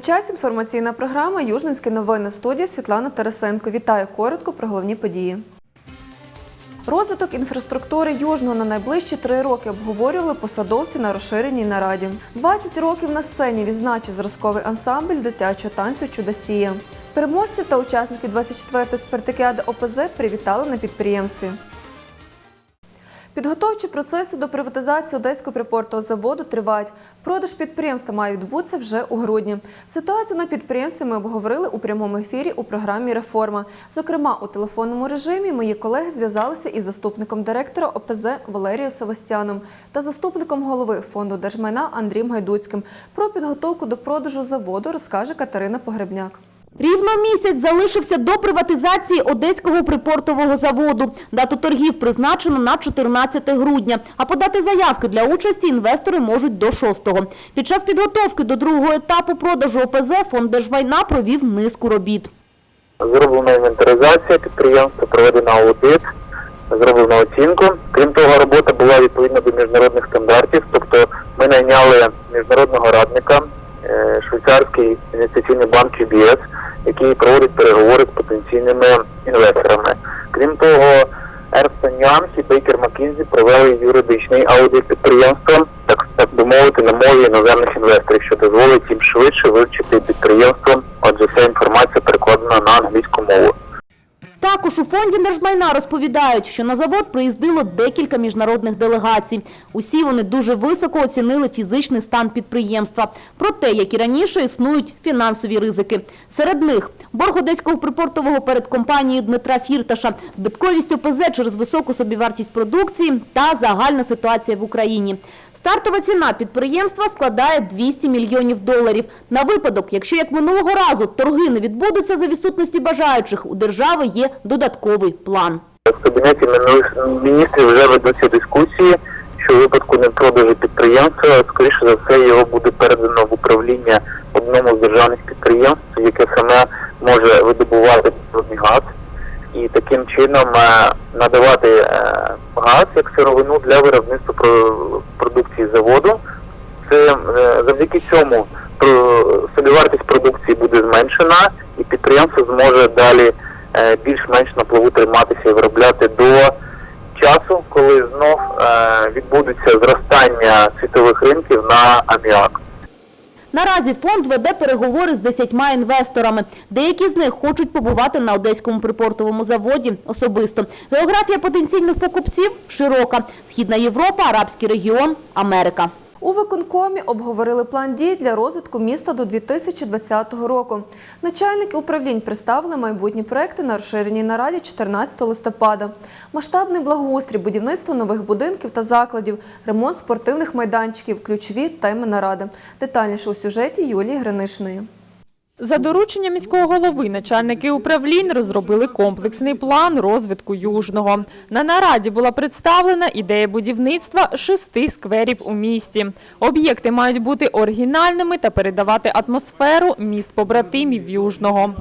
На часі інформаційна програма Южненські новини студія Світлана Тарасенко. Вітаю коротко про головні події. Розвиток інфраструктури Южного на найближчі три роки обговорювали посадовці на розширеній нараді. 20 років на сцені відзначив зразковий ансамбль дитячого танцю Чудосія. Переможців та учасників 24-ї спартакіади ОПЗ привітали на підприємстві. Підготовчі процеси до приватизації Одеського припортового заводу тривають. Продаж підприємства має відбутися вже у грудні. Ситуацію на підприємстві ми обговорили у прямому ефірі у програмі Реформа. Зокрема, у телефонному режимі мої колеги зв'язалися із заступником директора ОПЗ Валерією Савостяном та заступником голови фонду держмайна Андрієм Гайдуцьким. Про підготовку до продажу заводу розкаже Катерина Погребняк. Рівно місяць залишився до приватизації Одеського припортового заводу. Дату торгів призначено на 14 грудня, а подати заявки для участі інвестори можуть до 6-го. Під час підготовки до другого етапу продажу ОПЗ фонд держмайна провів низку робіт. Зроблена інвентаризація підприємства, проведена аудит, зроблена оцінку. Крім того, робота була відповідно до міжнародних стандартів. Тобто ми найняли міжнародного радника, швейцарський інвестиційний банк UBS, який проводить переговори з потенційними інвесторами. Крім того, Ernst Young і Baker McKinsey провели юридичний аудит підприємства, так, так би мовити, на мові іноземних інвесторів, що дозволить їм швидше вивчити підприємство. Отже, вся інформація перекладена на англійську мову. Також у фонді держмайна розповідають, що на завод приїздило декілька міжнародних делегацій. Усі вони дуже високо оцінили фізичний стан підприємства. Проте, як і раніше, існують фінансові ризики. Серед них борг одеського припортового перед компанією Дмитра Фірташа, збитковість ОПЗ через високу собівартість продукції та загальна ситуація в Україні. Стартова ціна підприємства складає 200 мільйонів доларів. На випадок, якщо як минулого разу торги не відбудуться за відсутності бажаючих, у держави є додатковий план. В кабінеті міністрів вже ведуться дискусії, що у випадку непродажу підприємства, скоріше за все, його буде передано в управління одному з державних підприємств, яке саме може видобувати газ і таким чином е, надавати е, газ як сировину для виробництва заводу. Це е, завдяки цьому собівартість продукції буде зменшена, і підприємство зможе далі е, більш-менш на плаву триматися і виробляти до часу, коли знов е, відбудеться зростання світових ринків на аміак. Наразі фонд веде переговори з десятьма інвесторами. Деякі з них хочуть побувати на Одеському припортовому заводі особисто. Географія потенційних покупців широка. Східна Європа, Арабський регіон, Америка. У виконкомі обговорили план дій для розвитку міста до 2020 року. Начальники управлінь представили майбутні проекти на розширеній нараді 14 листопада. Масштабний благоустрій, будівництво нових будинків та закладів, ремонт спортивних майданчиків – ключові теми наради. Детальніше у сюжеті Юлії Гринишної. За дорученням міського голови начальники управлінь розробили комплексний план розвитку Южного. На нараді була представлена ідея будівництва шести скверів у місті. Об'єкти мають бути оригінальними та передавати атмосферу міст побратимів Южного.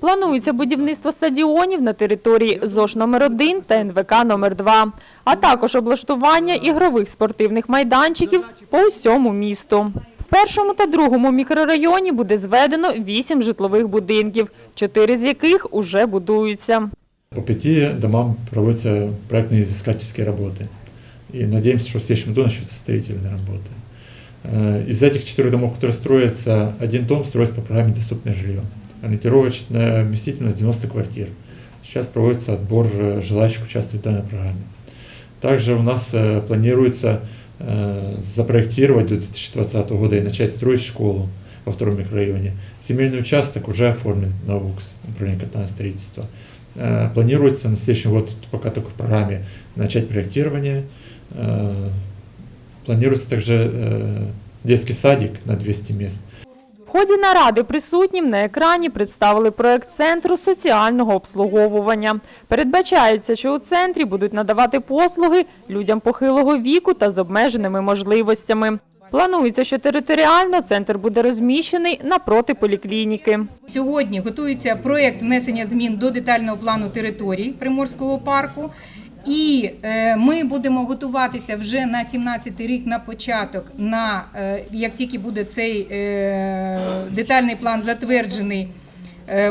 Планується будівництво стадіонів на території ЗОЖ номер 1 та НВК номер 2 а також облаштування ігрових спортивних майданчиків по усьому місту В першому та другому мікрорайоні буде зведено вісім житлових будинків, чотири з яких уже будуються. По пяти домам проводятся проектные изыскательские работы. И надеемся, что в следующем году начнутся строительные работы. Э, Из этих четырех домов, которые строятся, один дом строится по программе «Доступное жилье». Ориентировочная вместительность 90 квартир. Сейчас проводится отбор э, желающих участвовать в данной программе. Также у нас э, планируется э, запроектировать до 2020 года и начать строить школу во втором микрорайоне. Земельный участок уже оформлен на ВУКС, управление капитального строительства. Э, Планируется на следующий год, пока только в программе, начать проектирование. Э, Планируется также э, детский садик на 200 мест. Ході наради присутнім на екрані представили проект Центру соціального обслуговування. Передбачається, що у центрі будуть надавати послуги людям похилого віку та з обмеженими можливостями. Планується, що територіально центр буде розміщений напроти поліклініки. Сьогодні готується проєкт внесення змін до детального плану територій Приморського парку. І е, ми будемо готуватися вже на 17-й рік на початок, на, е, як тільки буде цей е, детальний план затверджений,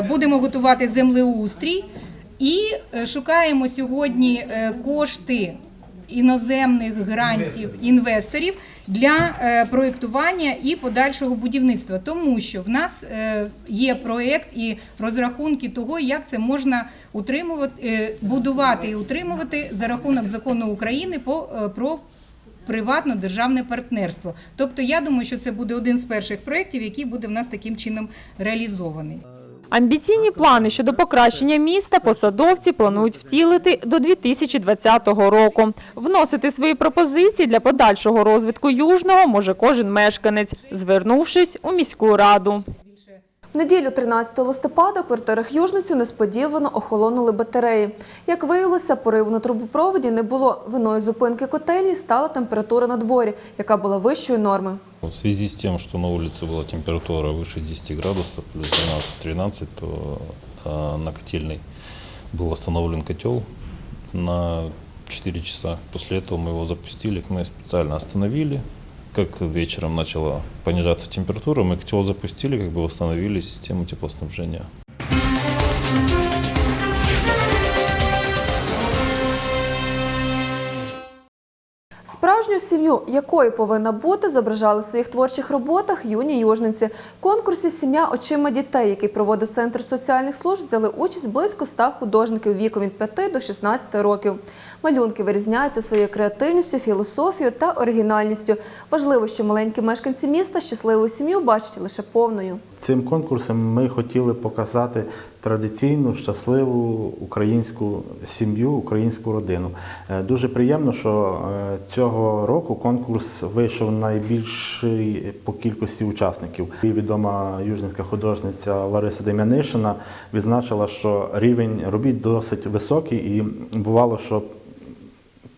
будемо готувати землеустрій. І шукаємо сьогодні кошти іноземних грантів інвесторів для е, проєктування і подальшого будівництва, тому що в нас е, є проєкт і розрахунки того, як це можна утримувати, е, будувати і утримувати за рахунок закону України по про приватно-державне партнерство. Тобто, я думаю, що це буде один з перших проєктів, який буде в нас таким чином реалізований. Амбіційні плани щодо покращення міста посадовці планують втілити до 2020 року. Вносити свої пропозиції для подальшого розвитку Южного може кожен мешканець, звернувшись у міську раду. В неділю 13 листопада у квартирах Южницю несподівано охолонули батареї. Як виявилося, пориву на трубопроводі не було. Виною зупинки котельні стала температура на дворі, яка була вищою норми. В связи с тем, что на улице была температура выше 10 градусов, плюс 12-13, то э, на котельной был остановлен котел на 4 часа. После этого мы его запустили, мы специально остановили. Как вечером начала понижаться температура, мы котел запустили, как бы восстановили систему теплоснабжения. Справжню сім'ю, якою повинна бути, зображали в своїх творчих роботах юні южниці. В конкурсі Сім'я очима дітей, який проводив Центр соціальних служб, взяли участь близько 100 художників віком від 5 до 16 років. Малюнки вирізняються своєю креативністю, філософією та оригінальністю. Важливо, що маленькі мешканці міста щасливу сім'ю бачать лише повною. Цим конкурсом ми хотіли показати традиційну, щасливу українську сім'ю, українську родину. Е, Дуже приємно, що е, цього року конкурс вийшов найбільший по кількості учасників. І відома южницька художниця Лариса Дем'янишина відзначила, що рівень робіт досить високий, і бувало, що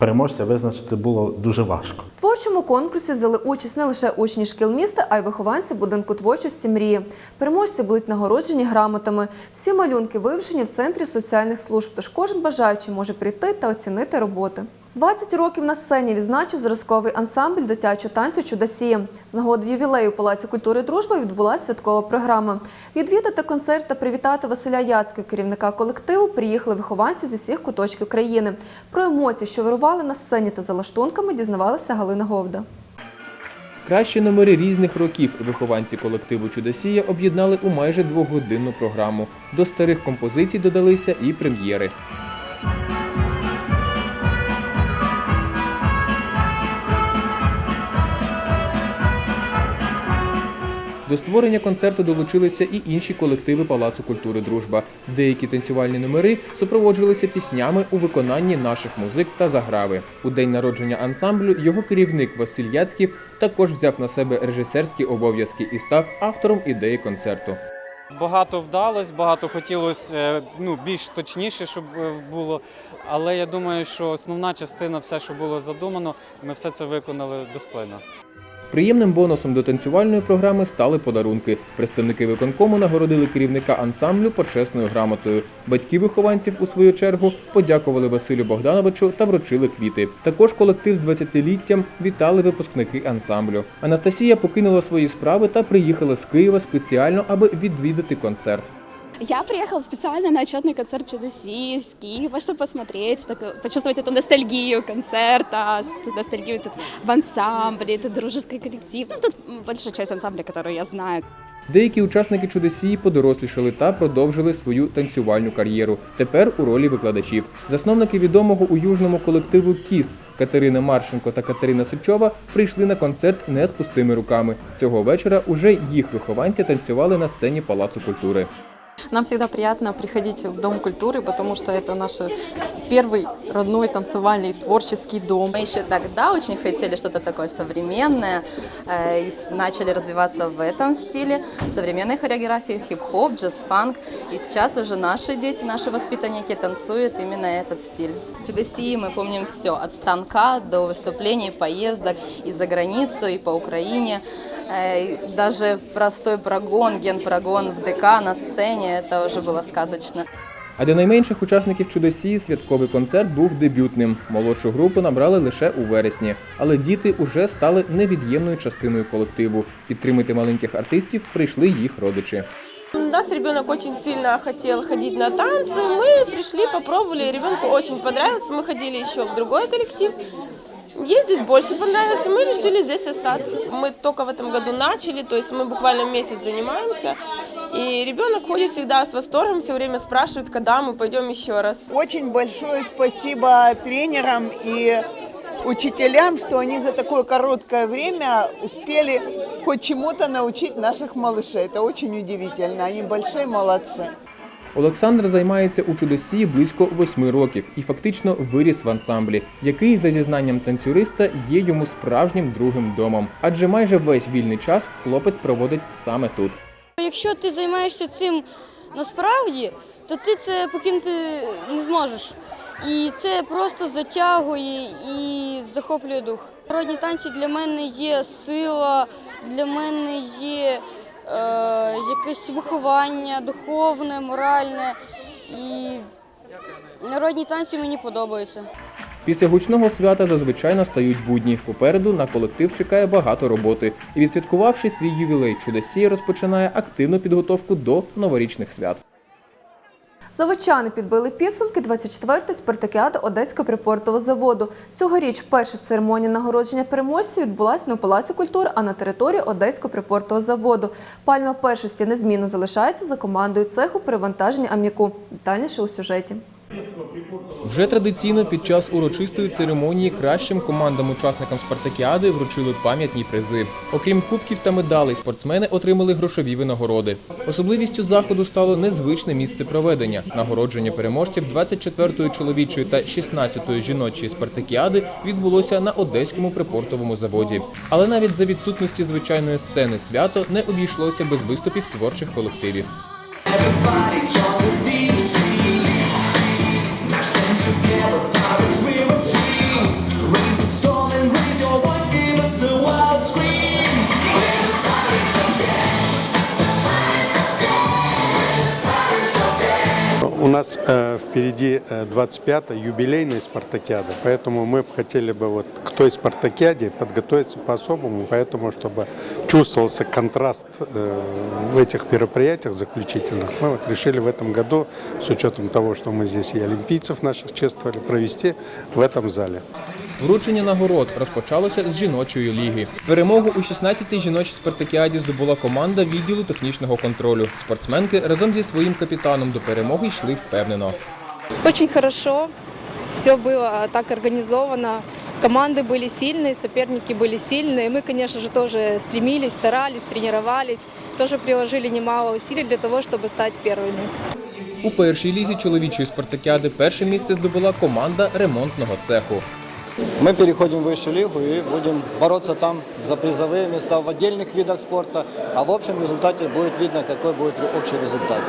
переможця визначити було дуже важко. В творчому конкурсі взяли участь не лише учні шкіл міста, а й вихованці будинку творчості мрії. Переможці будуть нагороджені грамотами. Всі малюнки вивчені в центрі соціальних служб, тож кожен бажаючий може прийти та оцінити роботи. 20 років на сцені відзначив зразковий ансамбль дитячого танцю Чудосія. З нагоди ювілею Палаці культури і дружби відбулася святкова програма. Відвідати концерт та привітати Василя Яцьків, керівника колективу, приїхали вихованці зі всіх куточків країни. Про емоції, що вирували на сцені та за лаштунками, дізнавалася Галина Говда. Кращі номери різних років вихованці колективу Чудосія об'єднали у майже двогодинну програму. До старих композицій додалися і прем'єри. До створення концерту долучилися і інші колективи Палацу культури Дружба. Деякі танцювальні номери супроводжувалися піснями у виконанні наших музик та заграви. У день народження ансамблю його керівник Василь Яцьків також взяв на себе режисерські обов'язки і став автором ідеї концерту. Багато вдалось, багато хотілося е, ну, більш точніше, щоб е, було. Але я думаю, що основна частина, все, що було задумано, ми все це виконали достойно. Приємним бонусом до танцювальної програми стали подарунки. Представники виконкому нагородили керівника ансамблю почесною грамотою. Батьки вихованців, у свою чергу, подякували Василю Богдановичу та вручили квіти. Також колектив з 20-літтям вітали випускники ансамблю. Анастасія покинула свої справи та приїхала з Києва спеціально, аби відвідати концерт. Я приехала специально на отчетный концерт Чудоси из Киева, чтобы посмотреть, так, почувствовать эту ностальгию концерта, с- ностальгию тут в ансамбле, это дружеский коллектив. Ну, тут большая часть ансамбля, которую я знаю. Деякі учасники чудосії подорослішали та продовжили свою танцювальну кар'єру. Тепер у ролі викладачів. Засновники відомого у южному колективу Кіс Катерина Марченко та Катерина Сичова прийшли на концерт не з пустими руками. Цього вечора уже їх вихованці танцювали на сцені Палацу культури. Нам всегда приятно приходить в Дом культуры, потому что это наш первый родной танцевальный творческий дом. Мы еще тогда очень хотели что-то такое современное, э, и с- начали развиваться в этом стиле, современной хореографии, хип-хоп, джаз-фанк. И сейчас уже наши дети, наши воспитанники танцуют именно этот стиль. В Чудосии мы помним все, от станка до выступлений, поездок и за границу, и по Украине. Э, и Даже простой прогон, ген-прогон в ДК на сцене, это уже было сказочно. А для найменших учасників чудосії святковий концерт був дебютним. Молодшу групу набрали лише у вересні, але діти уже стали невід'ємною частиною колективу. Підтримати маленьких артистів прийшли їх родичі. Нас ребенок очень сильно хотел ходить на танцы. Мы пришли, попробовали, ребенку очень понравилось. Мы ходили еще в другой коллектив. Ей здесь больше понравилось, и мы решили здесь остаться. Мы только в этом году начали, то есть мы буквально месяц занимаемся. И ребенок ходит всегда с восторгом, все время спрашивает, когда мы пойдем еще раз. Очень большое спасибо тренерам и учителям, что они за такое короткое время успели хоть чему-то научить наших малышей. Это очень удивительно. Они большие молодцы. Олександр займається у чудосії близько восьми років і фактично виріс в ансамблі, який, за зізнанням танцюриста, є йому справжнім другим домом. Адже майже весь вільний час хлопець проводить саме тут. Якщо ти займаєшся цим насправді, то ти це покинути не зможеш. І це просто затягує і захоплює дух. Народні танці для мене є сила, для мене є якесь виховання духовне, моральне. І народні танці мені подобаються. Після гучного свята зазвичай настають будні. Попереду на колектив чекає багато роботи. І відсвяткувавши свій ювілей, чудосія розпочинає активну підготовку до новорічних свят. Заводчани підбили підсумки 24-ї спартакіади Одеського припортового заводу. Цьогоріч перша церемонія нагородження переможців відбулася у Палаці культури, а на території Одеського припортового заводу. Пальма першості незмінно залишається за командою цеху перевантаження ам'яку. Детальніше у сюжеті. Вже традиційно під час урочистої церемонії кращим командам-учасникам спартакіади вручили пам'ятні призи. Окрім кубків та медалей, спортсмени отримали грошові винагороди. Особливістю заходу стало незвичне місце проведення. Нагородження переможців 24-ї чоловічої та 16-ї жіночої спартакіади відбулося на одеському припортовому заводі. Але навіть за відсутності звичайної сцени свято не обійшлося без виступів творчих колективів. Нас э, впереди э, 25-я юбилейная спартакиада, поэтому мы хотели бы вот к той спартакиаде подготовиться по-особому, поэтому чтобы чувствовался контраст э, в этих мероприятиях заключительных, мы вот решили в этом году, с учетом того, что мы здесь и олимпийцев наших чествовали, провести в этом зале. Вручення нагород розпочалося з жіночої ліги. Перемогу у 16-й жіночій спартакіаді здобула команда відділу технічного контролю. Спортсменки разом зі своїм капітаном до перемоги йшли впевнено. Очень хорошо. Все было так организовано. Команды были сильные, соперники были сильные. Мы, конечно же, тоже стремились, старались, тренировались. Тоже приложили немало усилий для того, чтобы стать первыми. У першій лізі чоловічої спартакіади перше місце здобула команда ремонтного цеху. Мы переходим в высшую лигу и будем бороться там за призовые места в отдельных видах спорта, а в общем результате будет видно, какой будет общий результат.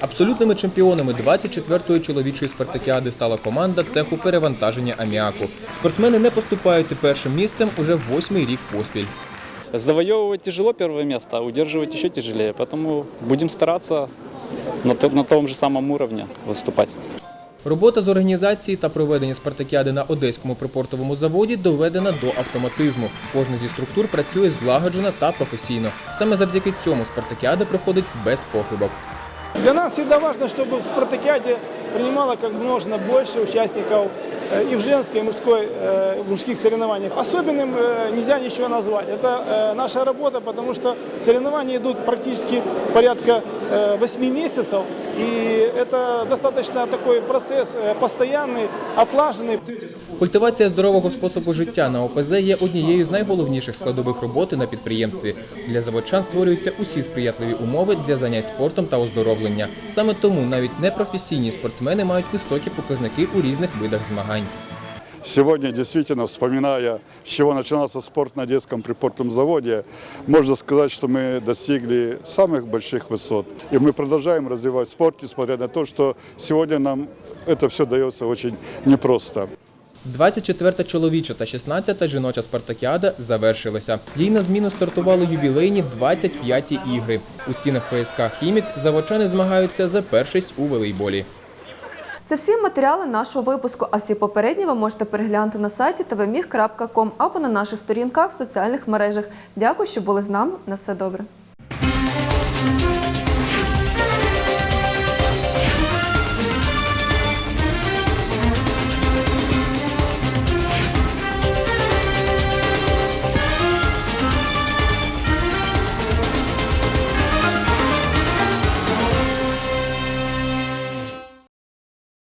Абсолютними чемпіонами 24-ї чоловічої спартакіади стала команда цеху перевантаження аміаку. Спортсмени не поступаються першим місцем уже восьмий рік поспіль. Завоевывать тяжело первое место, а удерживать еще тяжелее. Поэтому будем стараться на, то- на том же самом уровне выступать. Робота з організації та проведення спартакіади на одеському припортовому заводі доведена до автоматизму. Кожна зі структур працює злагоджено та професійно. Саме завдяки цьому спартакіада проходить без похибок. Для нас всегда важно, чтобы в спартакиаде принимало как можно больше участников э, и в женской, и мужской, э, в мужских соревнованиях. Особенным э, нельзя ничего назвать. Это э, наша работа, потому что соревнования идут практически порядка 8 месяцев. И это достаточно такой процесс э, постоянный, отлаженный. Культивація здорового способу життя на ОПЗ є однією з найголовніших складових роботи на підприємстві. Для заводчан створюються усі сприятливі умови для занять спортом та оздоровлення. Саме тому навіть непрофесійні спортсмени мають високі показники у різних видах змагань. Сегодня действительно, вспоминая, с чего начинался спорт на детском припортовом заводе, можно сказать, что мы достигли самых больших высот. И мы продолжаем развивать спорт, несмотря на то, что сегодня нам это все дается очень непросто. 24-та чоловіча та 16-та жіноча спартакіада завершилися. Їй на зміну стартували ювілейні 25-ті ігри. У стінах ФСК «Хімік» заводчани змагаються за першість у волейболі. Це всі матеріали нашого випуску, а всі попередні ви можете переглянути на сайті tvmіг.com або на наших сторінках в соціальних мережах. Дякую, що були з нами. На все добре.